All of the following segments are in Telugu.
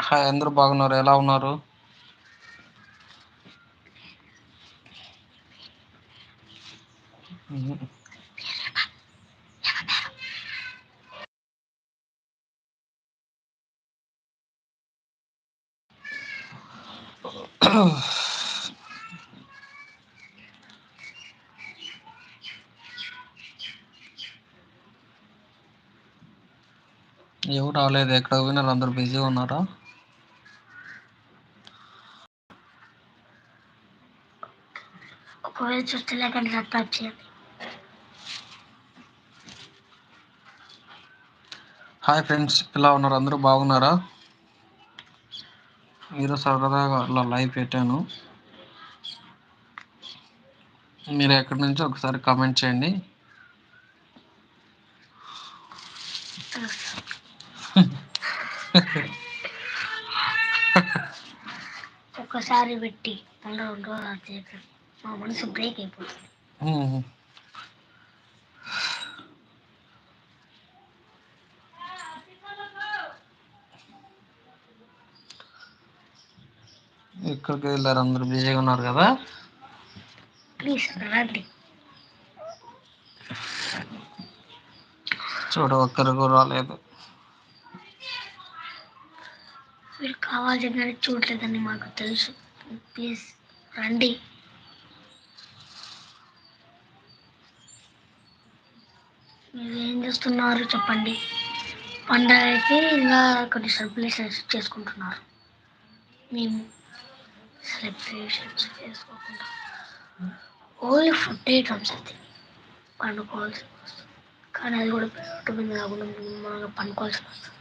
హాయ్ అందరూ బాగున్నారు. ఎలా ఉన్నారు? Oh. ఎవరు రాలేదు. ఎక్కడ పోయినారు? అందరూ బిజీగా ఉన్నారా? ఒకవేళ చూస్తలేకండి సబ్స్క్రైబ్ చేయండి. హాయ్ ఫ్రెండ్స్ ఎలా ఉన్నారు? అందరూ బాగున్నారా? ఈరోజు సరదాగా అలా లైవ్ పెట్టాను. మీరు ఎక్కడి నుంచి ఒకసారి కామెంట్ చేయండి. ఒక్కసారి పెట్టి మళ్ళీ రెండు రోజులు అది చేయకండి మా మనసు బ్రేక్ అయిపోతుంది. మ్మ్. ఎక్కడికి వెళ్ళారు అందరూ బిజీగా ఉన్నారు కదా? ప్లీజ్ రండి. చూడ ఒక్కరు రాలేదు. మీరు కావాల్సిందని చూడలేదని మాకు తెలుసు. ప్లీజ్ రండి. మీరు ఏం చేస్తున్నారు చెప్పండి. పండగ అయితే ఇలా కొన్ని సెలబ్రేషన్స్ చేసుకుంటున్నారు. మేము సెలబ్రేషన్స్ చేసుకోకుండా. ఓన్లీ ఫుడ్ ఐటమ్స్ అయితే పండుకోవాల్సి వస్తుంది కానీ అది కూడా కుటుంబం కాకుండా మనం పండుకోవాల్సి వస్తుంది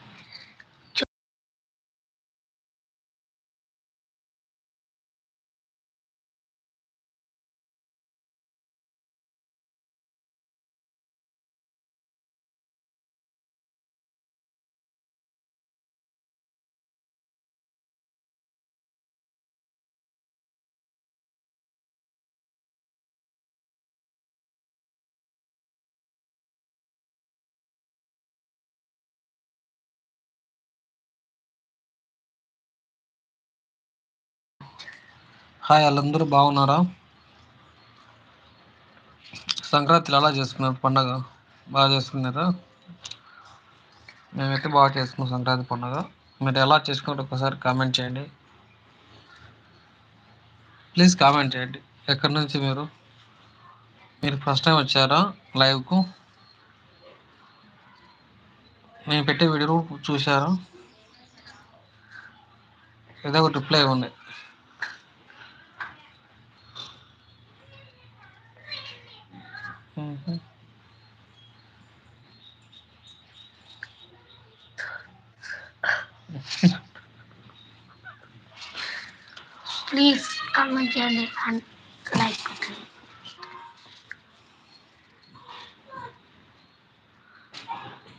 హాయ్ వాళ్ళందరూ బాగున్నారా? సంక్రాంతిలో అలా చేసుకున్నారు? పండగ బాగా చేసుకున్నారా? మేమైతే బాగా చేసుకున్నాం సంక్రాంతి పండుగ. మీరు ఎలా చేసుకున్నారో ఒకసారి కామెంట్ చేయండి. ప్లీజ్ కామెంట్ చేయండి. ఎక్కడి నుంచి మీరు? మీరు ఫస్ట్ టైం వచ్చారా లైవ్కు నేను పెట్టే వీడియో చూసారా ఏదో ఒక రిప్లై ఉన్నాయి please comment here and like button.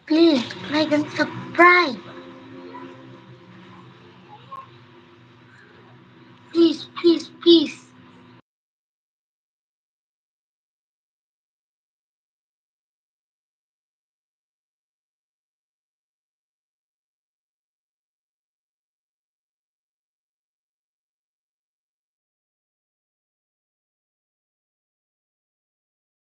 Please like and subscribe. Please, please, please.